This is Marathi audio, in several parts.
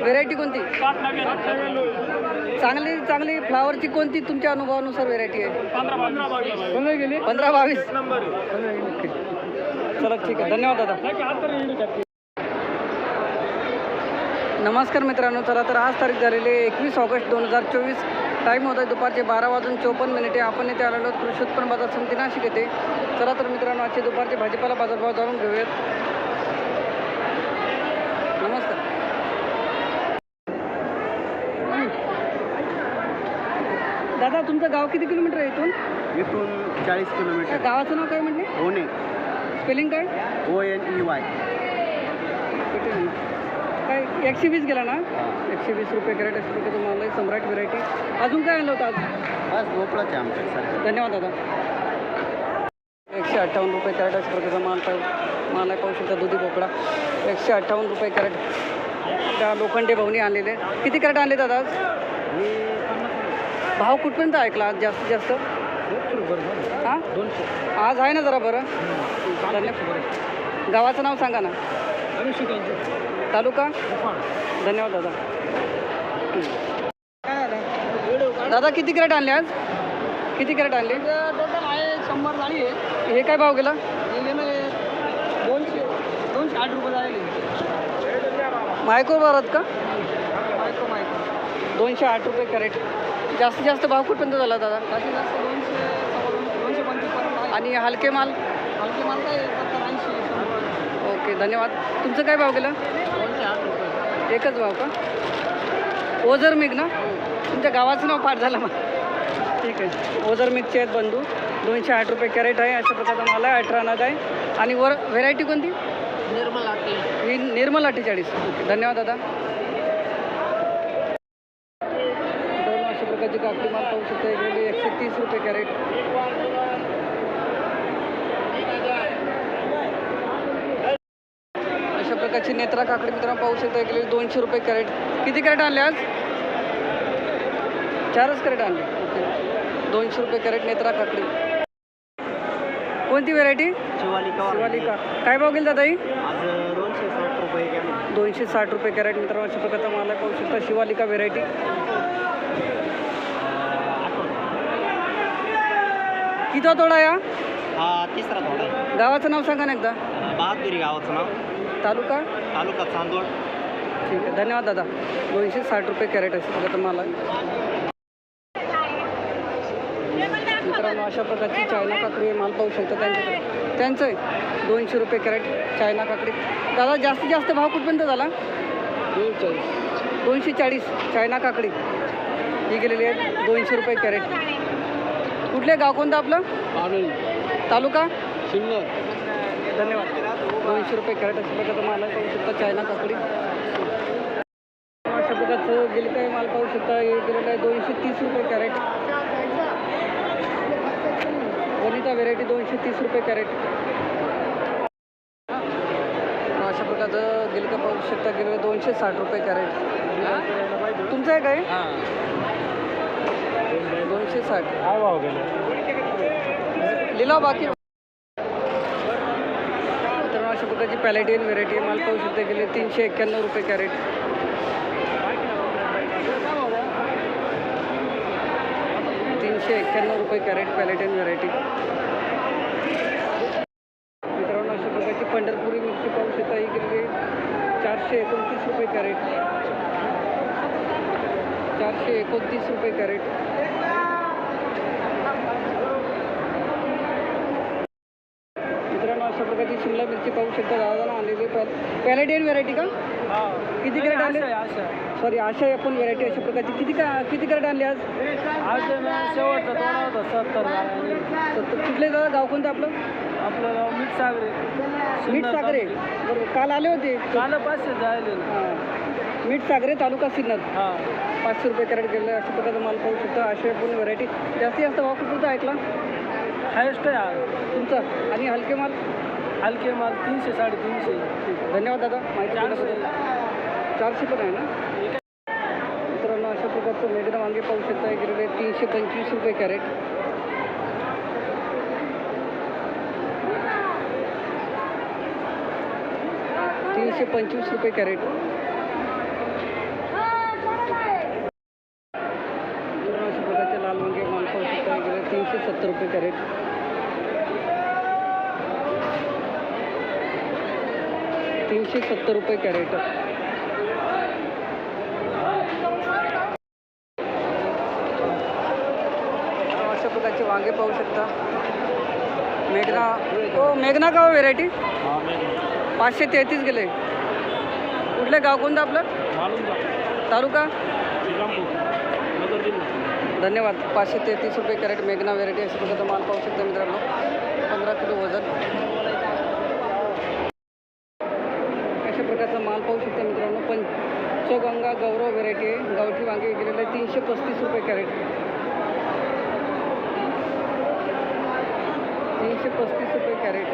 व्हेरायटी कोणती? चांगली चांगली फ्लावरची कोणती तुमच्या अनुभवानुसार व्हेरायटी आहे? पंधरा बावीस. चला ठीक आहे. धन्यवाद दादा. नमस्कार मित्रांनो चला तर आज तारीख झालेली आहे एकवीस ऑगस्ट दोन हजार चोवीस. टाईम होता आहे दुपारचे बारा वाजून चोपन्न मिनिटे. आपण इथे आलेलो कृषी उत्पन्न बाजार समिती नाशिक येते चला तर मित्रांनो आजचे दुपारचे भाजीपाला बाजारभाव जाणून घेऊयात नमस्कार दादा तुमचं गाव किती किलोमीटर आहे इथून? इथून चाळीस किलोमीटर. गावाचं नाव काय म्हटले? होणे स्पेलिंग काय? O N E Y. काय एकशे वीस गेला ना? एकशे वीस रुपये कॅरेट एकशे रुपये तुम्हाला सम्राट व्हेरायटी अजून काय आणलं होतं आज? बस भोपळाचे आमच्याकडे सर धन्यवाद दादा. एकशे अठ्ठावन्न रुपये कॅरेट अशा प्रकारचा माल पाहिजे माल आहे पाहू शकता दुधी भोपळा. एकशे अठ्ठावन्न रुपये कॅरेट. त्या लोखंडे भाऊनी आणलेले. किती कॅरेट आणले दादा आज? भाव कुठपर्यंत ऐकला आज जास्तीत जास्त? हां? आज आहे ना जरा बरं. धन्यवाद गावाचं नाव सांगा ना. तालुका? धन्यवाद दादा. दादा किती कॅरेट आणले आज? किती कॅरेट आणले? टोटल आहे शंभर झाली आहे हे काय भाव गेला? दोनशे दोनशे आठ रुपये झाले मायक्रो का? मायको मायको दोनशे आठ रुपये कॅरेट. जास्तीत जास्त भाव कुठपर्यंत झाला दादा? जास्तीत जास्त दोनशे सव्वा आहे आणि हलके माल? हलके माल काय? सत्तर ऐंशी ओके धन्यवाद. तुमचं काय भाव गेला? दोनशे आठ रुपये. एकच भाव का? ओझर मिग ना? तुमच्या गावाचं नाव पाठ झालं मग. ठीक आहे. ओझर मिगचे आहेत बंधू. दोनशे आठ रुपये कॅरेट आहे. अशा प्रकारचा माल आहे. अठरा नग आहे. आणि वर व्हेरायटी कोणती? निर्मल ही निर्मल अठ्ठेचाळीस. ओके धन्यवाद दादा दोन अशा प्रकारची काकडी माल पाहू शकता वेगवेगळी एकशे तीस रुपये कॅरेट. अशा प्रकारची नेत्रा काकडी मित्रांनो पाहू शकता गेली दोनशे रुपये कॅरेट. किती कॅरेट आणले आज? चारच कॅरेट आणले. ओके. दोनशे रुपये कॅरेट नेत्रा काकडी. कोणती व्हेरायटी शिवालिका शिवालिका. काय भाव गेला दादा आज दोनशे साठ रुपये कॅरेट. मित्रांनो अशा प्रकारचा माल पाहू शकता शिवालिका व्हेरायटी किती तोडा या हा? तिसरा थोडा आहे. गावाचं नाव सांगा ना एकदा. बहादुरी गावाचं नाव. तालुका? तालुका चांदोड ठीक आहे धन्यवाद दादा. दोनशे साठ रुपये कॅरेट प्रकारचा माल आहे मित्रांनो अशा प्रकारची चायना काकडी आहे, माल पाहू शकता त्यांच्याकडे. त्यांचं आहे दोनशे रुपये कॅरेट चायना काकडी. दादा जास्तीत जास्त भाव कुठपर्यंत झाला? दोनशे चाळीस चायना काकडी. ही गेलेली आहे दोनशे रुपये कॅरेट. कुठले गाव कोणतं आपलं? तालुका? सिन्नर धन्यवाद. दोनशे रुपये कॅरेट अशा प्रकारचा माल आहे पाहू शकता चायना काकडी. अशा प्रकारचं गेले काही माल पाहू शकता हे गेलेलं आहे दोनशे तीस रुपये कॅरेट. वनिता व्हेरायटी दोनशे तीस रुपये कॅरेट. अशा प्रकारचं गेलं का पाहू शकता गेलेलं दोनशे साठ रुपये कॅरेट. तुमचं आहे काय? साठ काय भाव गेले? लिलाव बाकी. तर अशा प्रकारची पॅलेटियन व्हेरायटी माल पाहू शकता गेले तीनशे एक्क्याण्णव रुपये कॅरेट. तीनशे एक्क्याण्णव रुपये कॅरेट पॅलेटियन व्हेरायटी मित्रांनो अशा प्रकारची पंढरपुरी मिरची पाहू शकता ही गेलेली चारशे एकोणतीस रुपये कॅरेट. चारशे एकोणतीस रुपये कॅरेट मित्रांनो अशा प्रकारची शिमला मिरची पाहू शकता दादा आणलेली पॅलेटियन व्हेरायटी का? किती कॅरेट आणले? सॉरी आशा आपण व्हेरायटी अशा प्रकारची. किती का किती कॅरेट आणले आज? सत्तर सत्तर. कुठले दादा? गाव कोणतं आपलं? आपलं मीठ सागरे मीठ सागरे बरोबर. काल आले होते? काल पाचशे जायले मीठ सागरे तालुका सिन्नर. हा. पाचशे रुपये कॅरेट गेले अशा प्रकारचा माल पाहू शकता. आशा आपण व्हेरायटी जास्तीत जास्त भाव कुठचा ऐकला हायस्ट आहे तुमचा? आणि हलके माल? हलके माल तीनशे साडेतीनशे. धन्यवाद दादा. माहिती चारशे चारशे पण आहे ना? मित्रांनो अशा प्रकारचं मेघना वांगे पाहू शकता गेलेले तीनशे पंचवीस रुपये कॅरेट. तीनशे पंचवीस रुपये कॅरेट कॅरेट तीनशे सत्तर रुपये कॅरेट. अशा प्रकारचे वांगे पाहू शकता. मेघना हो मेघना का व्हेरायटी? पाचशे तेहतीस गेले. कुठलं गाव कोणतं आपलं? तालुका? धन्यवाद. पाचशे तेहतीस रुपये कॅरेट मेघना व्हेरायटी अशा प्रकारचा माल पाहू शकता मित्रांनो. पंधरा किलो वजन अशा प्रकारचा माल पाहू शकता मित्रांनो पंचगंगा गौरव व्हेरायटी आहे गावठी वांगे गेलेले तीनशे पस्तीस रुपये कॅरेट. तीनशे पस्तीस रुपये कॅरेट.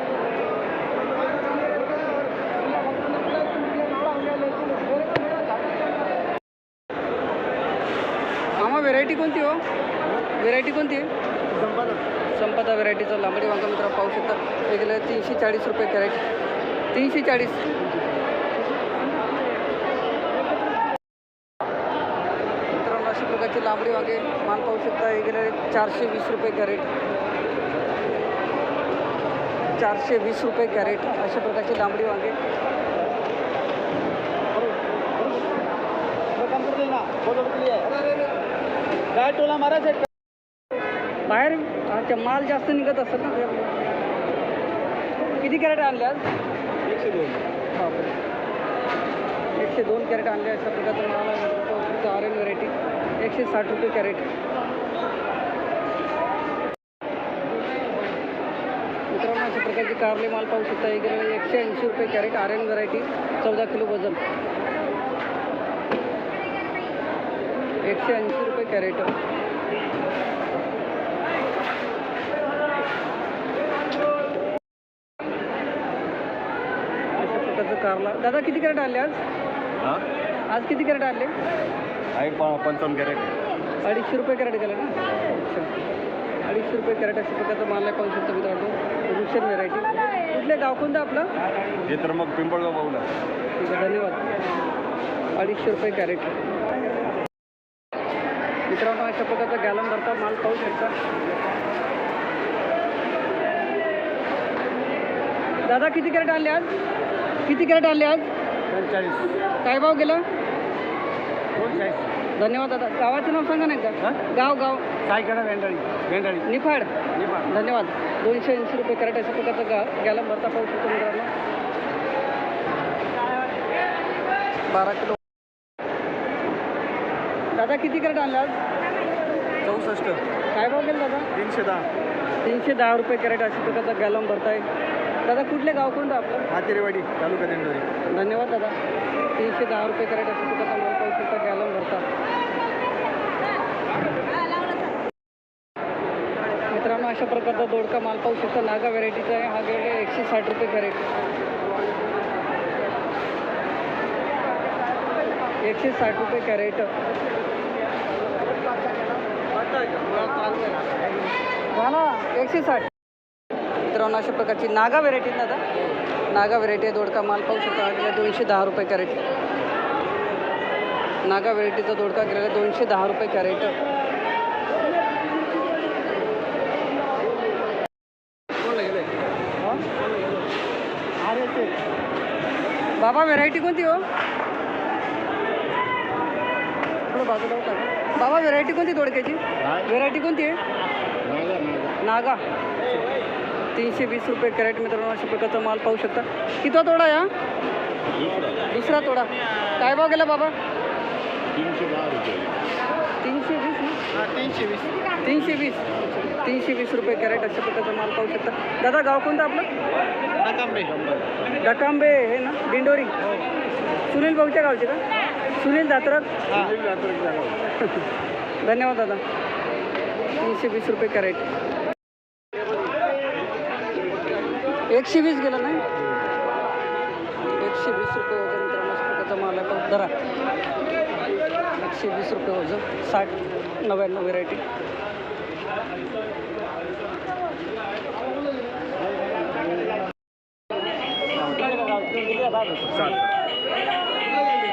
आम्हा व्हेरायटी कोणती हो? व्हेरायटी कोणती? आहे संपदा व्हेरायटीचा लांबडी वांगा मित्र पाहू शकता. हे गेलं तीनशे चाळीस रुपये कॅरेट. तीनशे चाळीस मित्रांनो अशा प्रकारचे लांबडी वांगे माल पाहू शकता. हे गेले चारशे वीस रुपये कॅरेट. चारशे वीस रुपये कॅरेट अशा प्रकारचे लांबडी वांगे. काय टोला मारा सेट बाहेर अच्छा माल जास्त निघत असेल ना. किती कॅरेट आणले आज? एकशे दोन. एकशे दोन कॅरेट आणले अशा प्रकारचा माल आहे ऑरेंज व्हरायटी. एकशे साठ रुपये कॅरेट. मित्रांनो अशा प्रकारचे कारले माल पाहू शकता. इकडे एकशे ऐंशी रुपये कॅरेट ऑरेंज व्हरायटी. चौदा किलो वजन. एकशे ऐंशी रुपये कॅरेट. अशा प्रकारचं कारला. दादा किती कॅरेट आले आज? हां आज किती कॅरेट आणले? आहे पंचावन्न कॅरेट. अडीचशे रुपये कॅरेट गेलं ना? अच्छा. अडीचशे रुपये कॅरेट अशा प्रकारचा माल आहे पाहू शकतो मित्रांनो. रुशन व्हेरायटी कुठले गाव कोणतं आपलं? हे तर मग पिंपळगाव पाहूला ठीक आहे धन्यवाद. अडीचशे रुपये कॅरेट. मित्रांनो अशा प्रकारचा गॅलन भरता माल पाहू शकता. दादा किती कॅरेट आणले आज? किती कॅरेट आणले आज? पंचेचाळीस काय भाव गेला? पंचेचाळीस धन्यवाद दादा. गावाचं नाव सांगा नाही का गाव गाव. सायकडा भेंडाळी भेंडाळी निफाड. धन्यवाद. दोनशे ऐंशी रुपये कॅरेट अशा प्रकारचा गा गॅलन भरता पाहू शकतो मित्रांनो. बारा किलो. दादा किती कॅरेट आणले आज? चौसष्ट. काय भाव गेला दादा? तीनशे दहा. तीनशे दहा रुपये कॅरेट अशा प्रकारचा गॅलन भरताय दादा कुठले गाव कोणतं आपलं? हातेरेवाडी तालुका दिंडोरी. धन्यवाद दादा. तीनशे दहा रुपये कॅरेट अशा प्रकारचा माल पाहू शकता गॅलन भरता. मित्रांनो अशा प्रकारचा दोडका माल पाहू शकता. नागा व्हेरायटीचा आहे. हा गेले एकशे साठ रुपये कॅरेट. एकशे साठ रुपये कॅरेट. झाला. एकशे साठ. मित्रांनो अशा प्रकारची नागा व्हेरायटी ना दादा नागा व्हेरायटी आहे दोडका माल पाहू शकता गेला दोनशे दहा रुपये कॅरेट नागा व्हेरायटीचा दोडका गेलेला दोनशे दहा रुपये कॅरेट बाबा व्हेरायटी कोणती हो? बाजूला? बाबा व्हेरायटी कोणती दोडक्याची? व्हेरायटी कोणती आहे? नागा. तीनशे वीस रुपये कॅरेट मित्रांनो अशा प्रकारचा माल पाहू शकता. किती तोडा या? दुसरा तोडा. काय भाव गेला बाबा? तीनशे वीस ना? तीनशे वीस. तीनशे वीस तीनशे वीस रुपये कॅरेट अशा प्रकारचा माल पाहू शकता. दादा गाव कोणतं आपलं? डकांबे हे ना? दिंडोरी. सुनील भाऊच्या गावचे का? सुनील दात्रक धन्यवाद दादा. तीनशे वीस रुपये कॅरेट. एकशे वीस गेलं नाही? एकशे वीस रुपये वजन मित्रांनो अशा माल आहे. पण धरा. एकशे वीस रुपये वजन साठ नव्याण्णव व्हेरायटी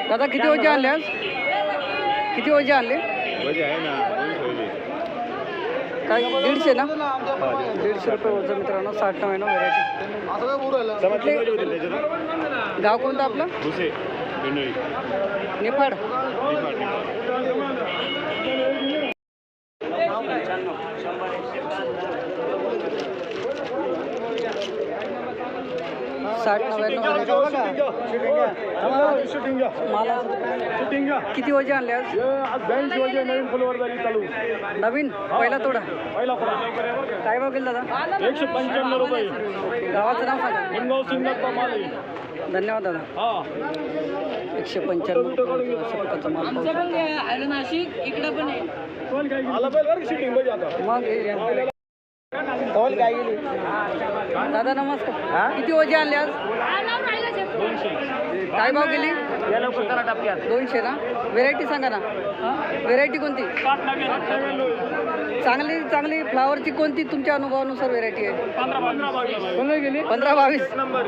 दादा किती वजे आणले आज? किती वजे आणले वजे आहे ना. काय दीडशे ना? दीडशे रुपये वजन मित्रांनो साठ व्हरायटी कुठले गाव कोणतं आपलं? निफाड. साठ नव्याण्णव किती वजे आणले आज? नवीन फुलवर झाली चालू. नवीन? पहिला तोडा. पहिला फुला काय भाव गेला दादा? एकशे पंच्याण्णव रुपये. गावाचं नाव सांगा. निमगाव आहे. धन्यवाद दादा. हा. एकशे पंच्याण्णव रुपये. अशा प्रकारचा माल पाहू शकता. नाशिक इकडे पण आहे. आला पाहिजे. बरं शिटिंगमध्ये आता. मग तवल काय गेली दादा नमस्कार. किती वजे आणले आज? काय भाव गेली? या लवकर करा दोनशे ना व्हेरायटी सांगा ना. व्हेरायटी कोणती? चांगली चांगली फ्लावरची कोणती तुमच्या अनुभवानुसार व्हेरायटी आहे? पंधरा बावीस. गेली? पंधरा बावीस. नंबर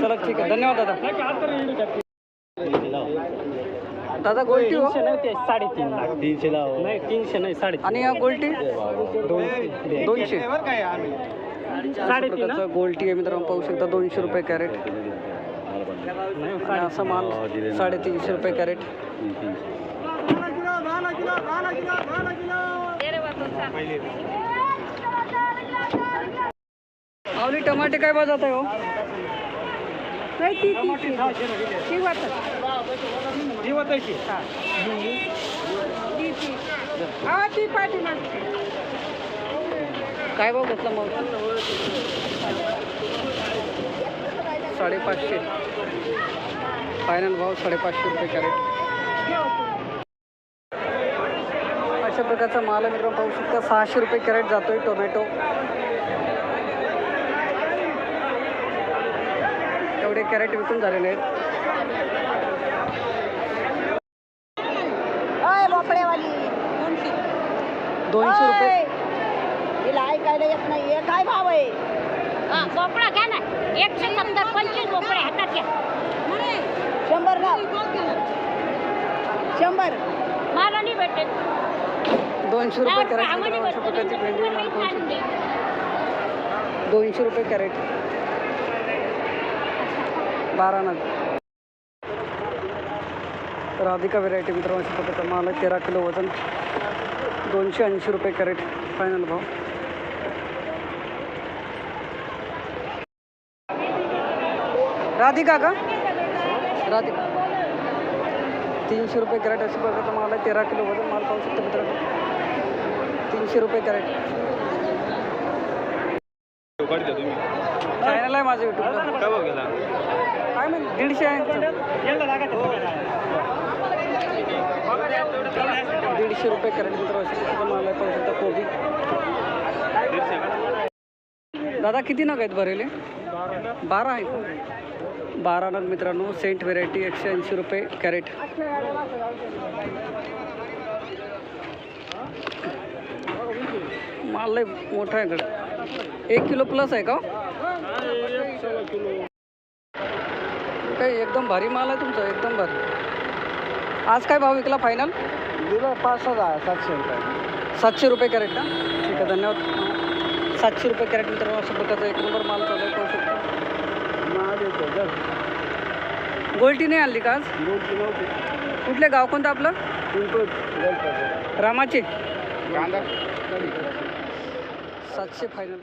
चला ठीक आहे. धन्यवाद दादा. दादा गोल्टी हो? साडेतीन लाख. तीनशे लाव नाही तीनशे नाही साडे आणि या गोल्टी? दोनशे. साडेतीन प्रकारचं गोल्टी आहे मित्रांनो पाहू शकता दोनशे रुपये कॅरेट आणि असा माल साडेतीनशे रुपये कॅरेट आवली टमाटे काय बाजात आहे हो? काय भाव घेतला मग? साडेपाचशे. फायनल भाव साडेपाचशे रुपये कॅरेट. अशा प्रकारचा माल आहे मित्रांनो पाहू शकता सहाशे रुपये कॅरेट जातोय टोमॅटो. एवढे कॅरेट विकून झालेले आहेत. दोनशे. रुपये. येत नाही हे काय भाव आहे? भोपळा घ्या ना. एकशे सत्तर पंचवीस भोपळे हातात घ्या. शंभर ना शंभर. मला नाही भेटत. दोनशे रुपये कॅरेट मित्रांनो अशा प्रकारची भेंडी माल पाहू शकता दोनशे रुपये कॅरेट. बारा नग राधिका व्हेरायटी मित्रांनो अशा प्रकारचा माल तेरा किलो वजन दोनशे ऐंशी रुपये कॅरेट. फायनल भाव. राधिका का? राधिका. तीनशे रुपये कॅरेट अशा माल आहे तेरा किलो वजन माल पाहू शकतो मित्रांनो. तीनशे रुपये कॅरेट. चॅनल आहे माझं युट्यूबला काय म्हणजे दीडशे आहे दीडशे रुपये कॅरेट मित्र अशा प्रकारचा माल पाहू शकता कोबी. दादा किती नग आहेत भरेले? बारा आहेत. बारा नग मित्रांनो सेंट व्हेरायटी एकशे ऐंशी रुपये कॅरेट. माल लय मोठा आहे इकडे. एक किलो प्लस आहे का? हो? काय एकदम भारी माल आहे तुमचा एकदम भारी. आज काय भाव विकला फायनल दिलं पाच हजार सातशे रुपये. सातशे रुपये कॅरेट ना? ठीक आहे धन्यवाद. सातशे रुपये कॅरेट मित्रांनो अशा प्रकारचा एक नंबर माल चालू आहे पाहू शकता. गोल्टी नाही आणली का आज? कुठले गाव कोणतं आपलं? रामाचे. सातशे फायनल